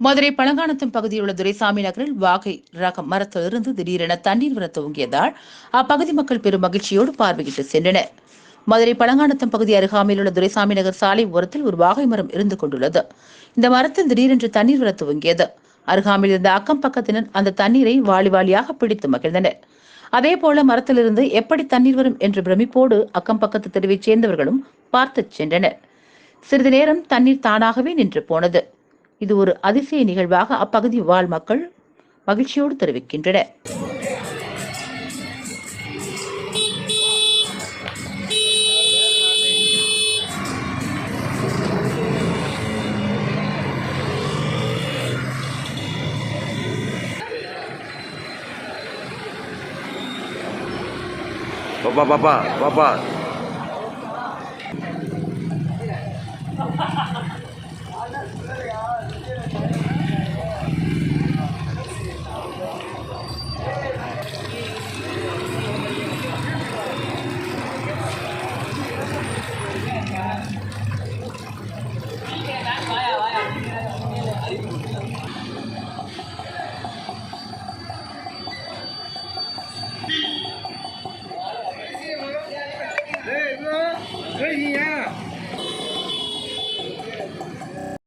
மதுரை பழங்கானத்தம் பகுதியில் உள்ள துரைசாமி நகரில் வாகை ரக மரத்திலிருந்து திடீரென தண்ணீர் வர துவங்கியதால் அப்பகுதி மக்கள் பெரும் மகிழ்ச்சியோடு பார்வையிட்டு சென்றனர். மதுரை பழங்கானத்தம் பகுதி அருகாமையில் உள்ள துரைசாமி நகர் சாலை ஓரத்தில் ஒரு வாகை மரம் இருந்து கொண்டுள்ளது. இந்த மரத்தில் திடீரென்று தண்ணீர் வர துவங்கியது. அருகாமையில் இருந்த அக்கம் பக்கத்தினர் அந்த தண்ணீரை வாலி வாலியாக பிடித்து மகிழ்ந்தனர். அதே போல மரத்திலிருந்து எப்படி தண்ணீர் வரும் என்ற பிரமிப்போடு அக்கம் பக்கத்து தெருவைச் சேர்ந்தவர்களும் பார்த்துச் சென்றனர். சிறிது நேரம் தண்ணீர் தானாகவே நின்று போனது. இது ஒரு அதிசய நிகழ்வாக அப்பகுதி வாழ் மக்கள் மகிழ்ச்சியோடு தெரிவிக்கின்றனர். பாப்பா பாப்பா பாப்பா. Cây?